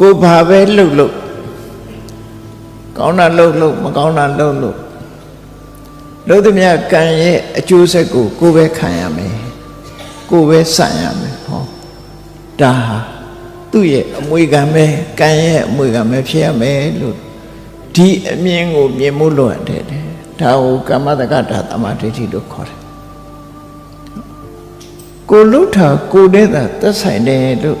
ကိုဘာပဲလှုပ်လှုပ်ကောင်းတာလှုပ်လှုပ်မကောင်းတာလှုပ်လှုပ်လှုပ်သည်မြတ်ကံရဲ့အကျိုးဆက်ကိုကိုယ်ပဲခံရမယ်ကိုယ်ပဲဆန့်ရမယ်ဟောဒါဟာသူ့ရဲ့အမွေခံပဲကံရဲ့အမွေခံပဲဖြစ်ရမယ်လို့ဒီအမြင်ကိုမြင်မှုလွတ်တယ်တဲ့ဒါကိုကမ္မတက္ကတာတမဒိဋ္ဌိလို့ခေါ်တယ်ကိုလှုပ်တာကိုတဲ့တာသက်ဆိုင်တယ်လို့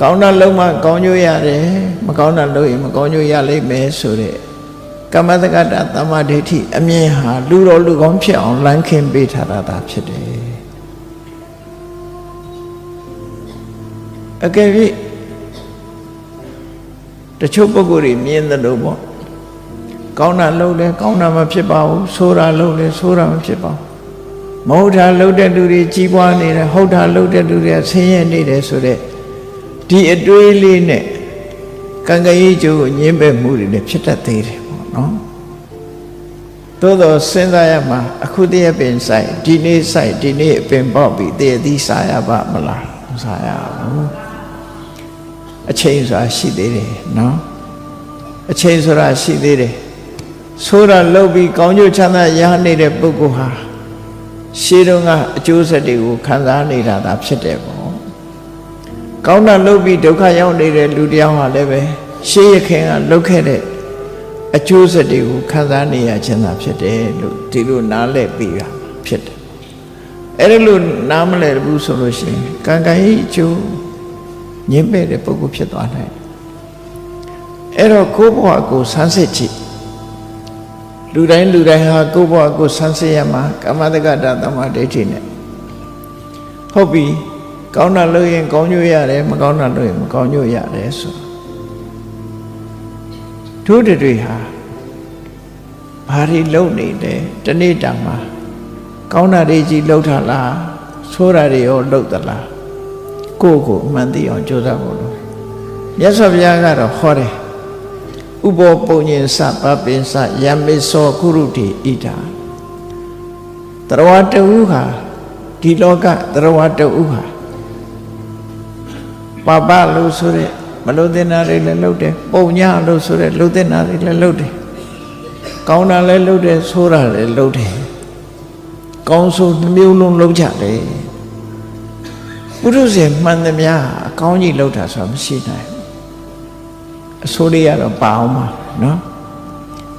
ကောင်းတာလုံးမှကောင်းကျိုးရတယ်မကောင်းတာလုပ်ရင်မကောင်းကျိုးရလိမ့်မယ်ဆိုတဲ့ကမ္မတက္ကတာတမ္မာဒိဋ္ဌိအမြင်ဟာလူတော်လူကောင်းဖြစ်အောင်လမ်းခင်းပေးထားတာသာဖြစ်တယ်အကယ်၍တချို့ပုဂ္ဂိုလ်တွေမြင်တယ်လို့ပေါ့ကောင်းတာလုပ်လဲကောင်းတာမဖြစ်ပါဘူးဆိုးတာလုပ်လဲဆိုးတာမဖြစ်ပါဘူးမဟုတ်တာလုပ်တဲ့လူတွေကြီးပွားနေတယ်ဟုတ်တာလုပ်တဲ့လူတွေကဆင်းရဲနေတယ်ဆိုတဲ့ ဒီအတွေးလေးနဲ့ကံကရေးကျိုးကိုညင်းပယ်မှုတွေလည်းဖြစ်တတ်သေးတယ်ပေါ့နော်သို့တော့စဉ်းစားရမှာအခုတည်းပင်ဆိုင်ဒီနေ့ဆိုင်ဒီနေ့အပင်ပေါက်ပြီးတည်းသီးစားရပါမလားမစားရဘူးအချိန်ဆိုတာရှိသေးတယ်နော်အချိန်ဆိုတာရှိသေးတယ်ဆိုးတာလုပ်ပြီးကောင်းကျိုးချမ်းသာရနေတဲ့ပုဂ္ဂိုလ်ဟာရှေးတုန်းကအကျိုးဆက်တွေကိုခံစားနေတာသာဖြစ်တယ်ပေါ့ ကောင်းတာလုပ်ပြီးဒုက္ခရောက်နေတဲ့လူတယောက်ဟာလည်းပဲရှေးရခင်ကလုပ်ခဲ့တဲ့အကျိုးဆက်တွေကိုခံစားနေရခြင်းသာဖြစ်တယ်လို့ဒီလိုနားလည်ပြီးတာဖြစ်တယ်အဲ့ဒါလို့နားမလည်ဘူးဆိုလို့ရှိရင်ကံကံဤအကျိုးညင်းပဲ့တဲ့ပုဂ္ဂိုလ်ဖြစ်သွားနိုင်အဲ့တော့ကိုယ့်ဘဝကိုဆန်းစစ်ကြည့်လူတိုင်းလူတိုင်းဟာကိုယ့်ဘဝကိုဆန်းစစ်ရမှာကမ္မတက္ကတာတမ္မာဒိဋ္ဌိနဲ့ဟုတ်ပြီ ကောင်းတာလုပ်ရင်ကောင်းကျိုးရတယ်မကောင်းတာလုပ်ရင်မကောင်းကျိုးရတယ်ဆိုတို့တွေဟာဘာတွေလုပ်နေလဲတနေ့တောင်မှာကောင်းတာတွေကြီးလှုပ်ထလားဆိုးတာတွေရောလှုပ်သလားကိုယ့်ကိုအမှန်သိအောင်ကြိုးစားဖို့လို့မြတ်စွာဘုရားကတော့ဟောတယ်ဥပောပုံညင်စပပိစယမေသောကုရုတိဣဒာတရဝတူဟာဒီလောကတရဝတူဟာ ပပလို့ဆိုတဲ့မလို့တင်တာတွေလည်းလုပ်တယ်ပုံညလို့ဆိုတဲ့လို့တင်တာတွေလည်းလုပ်တယ်ကောင်းတာလည်းလုပ်တယ်ဆိုးတာလည်းလုပ်တယ်ကောင်းဆိုးနှမျိုးလုံးလုပ်ကြတယ်ပုရုဇဉ်မှန်သမျှအကောင်းကြီးလုပ်တာဆိုတာမရှိနိုင်ဘူးအဆိုးလေးကတော့ပါအောင်ပါနော်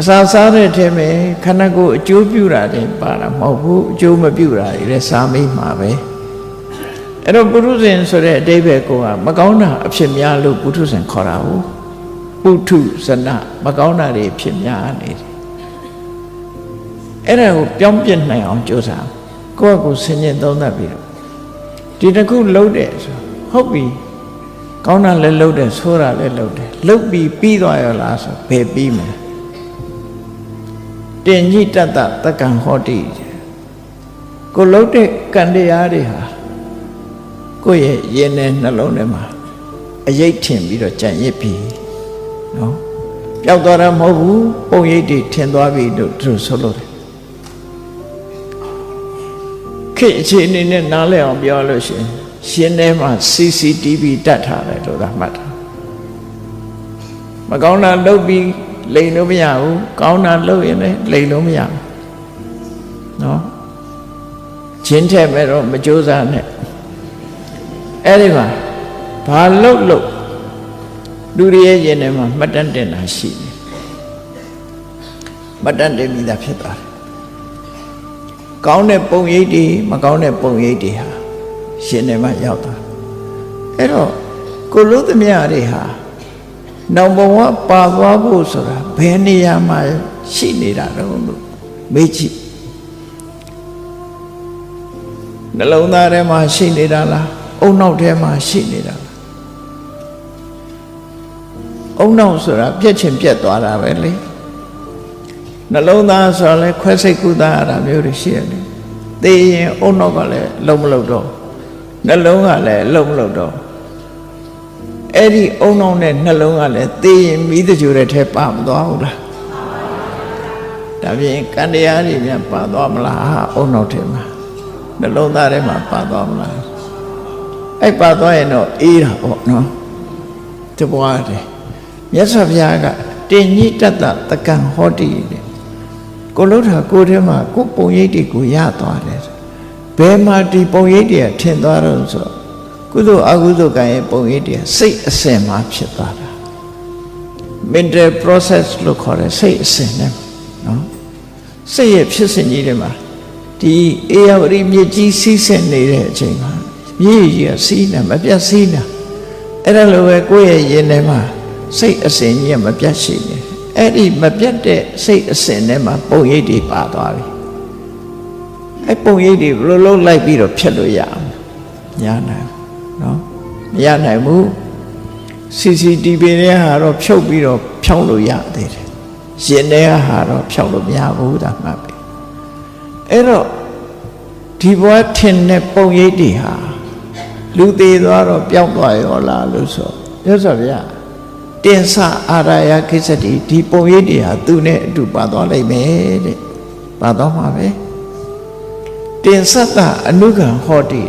အစာစားတဲ့ထဲမှာခန္ဓာကိုယ်အကျိုးပြုတာတွေပါတာမဟုတ်ဘူးအကျိုးမပြုတာတွေလည်းစားမိမှာပဲ အဲ့တော့ပုထုဇဉ်ဆိုတဲ့အတိပ္ပယ်ကိုကမကောင်းတာအဖြစ်များလို့ပုထုဇဉ်ခေါ်တာဟုတ်ပုထုဇနမကောင်းတာတွေဖြစ်များနေတယ်အဲ့ဒါကိုပြောင်းပြစ်နိုင်အောင်ကြိုးစားကိုယ့်အကိုဆင်ញင်သုံးသပ်ပြီးတော့ဒီတစ်ခုလုံးတယ်ဆိုဟုတ်ပြီကောင်းတာလည်းလုံးတယ်ဆိုးတာလည်းလုံးတယ်လုံးပြီးပြီးသွားရလားဆိုဘယ်ပြီးမလဲတင်ညိတတ္တတက္ကံဟောတိကိုလုံးတဲ့ကံတရားတွေဟာ ကိုယ့်ရဲ့ရင်ထဲနှလုံးထဲမှာအယိတ်ထင်ပြီးတော့ကြံ့ရစ်ပြီးနော်ပျောက်သွားတာမဟုတ်ဘူးပုံရိပ်တွေထင်သွားပြီလို့သူဆိုလို့တယ်ခေတ်အခြေအနေနဲ့နားလည်အောင်ပြောလို့ရှိရင်ရှင်ထဲမှာ CCTV တတ်ထားတယ်လို့သာမှတ်တာမကောင်းတာလုပ်ပြီးလိန်လို့မရဘူးကောင်းတာလုပ်ရင်လည်းလိန်လို့မရဘူးနော်ချင်းထက်မဲ့တော့မကြိုးစားနဲ့ အဲ့ဒီမှာဘာလုပ်လို့လူတွေရဲ့ရင်ထဲမှာမှတ်တမ်းတင်တာရှိတယ်မှတ်တမ်းတင်ပြီးသားဖြစ်သွားတယ်ကောင်းတဲ့ပုံရိပ်တွေမကောင်းတဲ့ပုံရိပ်တွေဟာရှင်နေမှရောက်သွားအဲ့တော့ကိုလို့သမျှတွေဟာနောက်ဘဝပါသွားဖို့ဆိုတာဘယ်နေရာမှာရှိနေတာတော့လို့မေးကြည့်နှလုံးသားထဲမှာရှိနေတာလား အုံနောက်ထဲမှာရှိနေတာလားအုံနောက်ဆိုတာပြက်ချင်ပြက်သွားတာပဲလေနှလုံးသားဆိုတာလဲခွဲစိတ်ကုသရတာမျိုးတွေရှိရတယ်သိရင်အုံနောက်ကလည်းလုံးမလုံးတော့နှလုံးကလည်းလုံးမလုံးတော့အဲ့ဒီအုံနောက်နဲ့နှလုံးကလည်းသိရင်မိတကြိုတဲ့ထဲပါမသွားဘူးလားဒါပြင်ကံတရားတွေများပါသွားမလားအုံနောက်ထဲမှာနှလုံးသားထဲမှာပါသွားမလား အဲ့ပါသွားရင်တော့အေးတာပေါ့နော်တပွားတယ်မြတ်စွာဘုရားကတင်ညိတတတကံဟောတိတဲ့ကိုလို့ထာကိုယ်ထဲမှာကိုယ်ပုံရိပ်တွေကိုရသွားတယ်ဘယ်မှာဒီပုံရိပ်တွေကထင်သွားတော့ဆိုတော့ကုသိုလ်အကုသိုလ်ကံရဲ့ပုံရိပ်တွေစိတ်အစဉ်မှာဖြစ်သွားတာ mental process လို့ခေါ်တယ်စိတ်အစဉ်နဲ့နော်စိတ်ရဲ့ဖြစ်စဉ်ကြီးတွေမှာဒီအေယဝရီမြေကြီးစီးဆင်းနေတဲ့အချိန်မှာ မြေကြီးကစီးနေမပြတ်စီးနေအဲ့ဒါလိုပဲကိုယ့်ရဲ့ရင်ထဲမှာစိတ်အစဉ်ကြီးကမပြတ်ရှိနေအဲ့ဒီမပြတ်တဲ့စိတ်အစဉ်ထဲမှာပုံရိပ်တွေပါသွားပြီအဲ့ပုံရိပ်တွေဘယ်လိုလုပ်လိုက်ပြီးတော့ဖြတ်လို့ရအောင်ညာနိုင်နော်မရနိုင်ဘူး CCTV နဲ့ဟာတော့ဖြုတ်ပြီးတော့ဖြောင်းလို့ရသေးတယ်ရင်ထဲဟာတော့ဖြောင်းလို့မရဘူးဒါမှတ်ပဲအဲ့တော့ဒီဘဝထင်တဲ့ပုံရိပ်တွေဟာ လူသေးသွားတော့ပျောက်သွားရောလားလို့ဆိုရသော်ဗျာတင်္ဆအာရယခိစ္စတိဒီပုံရိပ်တွေဟာသူနဲ့အတူပါသွားလိမ့်မယ်တဲ့ပါသွားမှာပဲတင်္ဆတအနုကံဟောတိ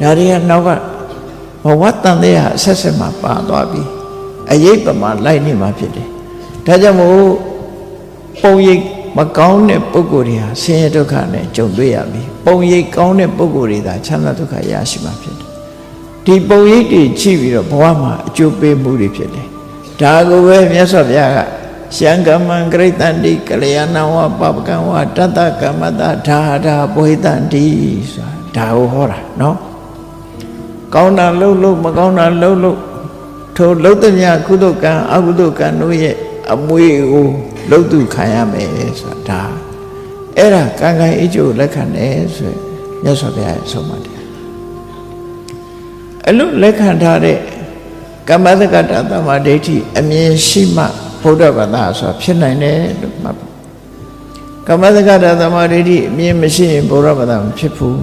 ဒါတွေကနောက်ကဘဝတန်တဲ့ဟာအဆက်ဆက်မှာပါသွားပြီအရေးပမာလိုက်နေမှာဖြစ်တယ်ဒါကြောင့်မို့ပုံရိပ် မကောင်းတဲ့ပုဂ္ဂိုလ်တွေဟာဆင်းရဲဒုက္ခနဲ့ကြုံတွေ့ရပြီပုံရိပ်ကောင်းတဲ့ပုဂ္ဂိုလ်တွေသာချမ်းသာဒုက္ခရရှိမှာဖြစ်တယ်ဒီပုံရိပ်တွေကြည့်ပြီးတော့ဘဝမှာအကျိုးပေးမှုတွေဖြစ်တယ်ဒါကိုပဲမြတ်စွာဘုရားကရှံကမံဂရိတန္တိကလျာဏဝပပကံဝတတ္တကမ္မတဒါဒါဘဝိတန္တိဆိုတာဒါကိုဟောတာနော်ကောင်းတာလှုပ်လှုပ်မကောင်းတာလှုပ်လှုပ်ထိုလှုပ်တဲ့မြကုသိုလ်ကံအကုသိုလ်ကံတို့ရဲ့ အမွေကိုလှုပ်သူခံရမယ်ဆိုတာဒါအဲ့ဒါကံကံအကျိုးလက်ခံတယ်ဆိုရင်မြတ်စွာဘုရားရဲ့ဆုံးမတယ်အဲ့လိုလက်ခံထားတဲ့ကမ္မသကတ္တသမ္မာဒိဋ္ဌိအမြင်ရှိမှဘုဒ္ဓဘာသာဆိုတာဖြစ်နိုင်တယ်လို့မှတ်ပါကမ္မသကတ္တသမ္မာဒိဋ္ဌိအမြင်မရှိရင်ဘုရားဘာသာမဖြစ်ဘူး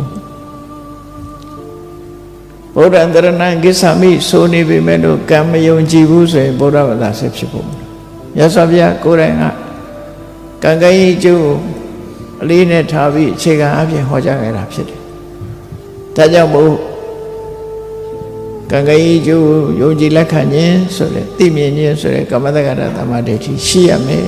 ဗုဒ္ဓံတရဏံကိစ္ဆာမိဆိုနေပေမဲ့လို့ကံမယုံကြည်ဘူးဆိုရင်ဘုရားဘာသာဆက်ဖြစ်ဖို့ ရသော်ဗျာကိုယ်တိုင်ကကံကံကြီးကျိုးအလေးနဲ့ထားပြီးအခြေခံအပြင်ဟောကြားခဲ့တာဖြစ်တယ်ဒါကြောင့်မို့ကံကံကြီးကျိုးယုံကြည်လက်ခံခြင်းဆိုတဲ့သိမြင်ခြင်းဆိုတဲ့ကမ္မတက္ကရာသမာဓိရှိရမယ်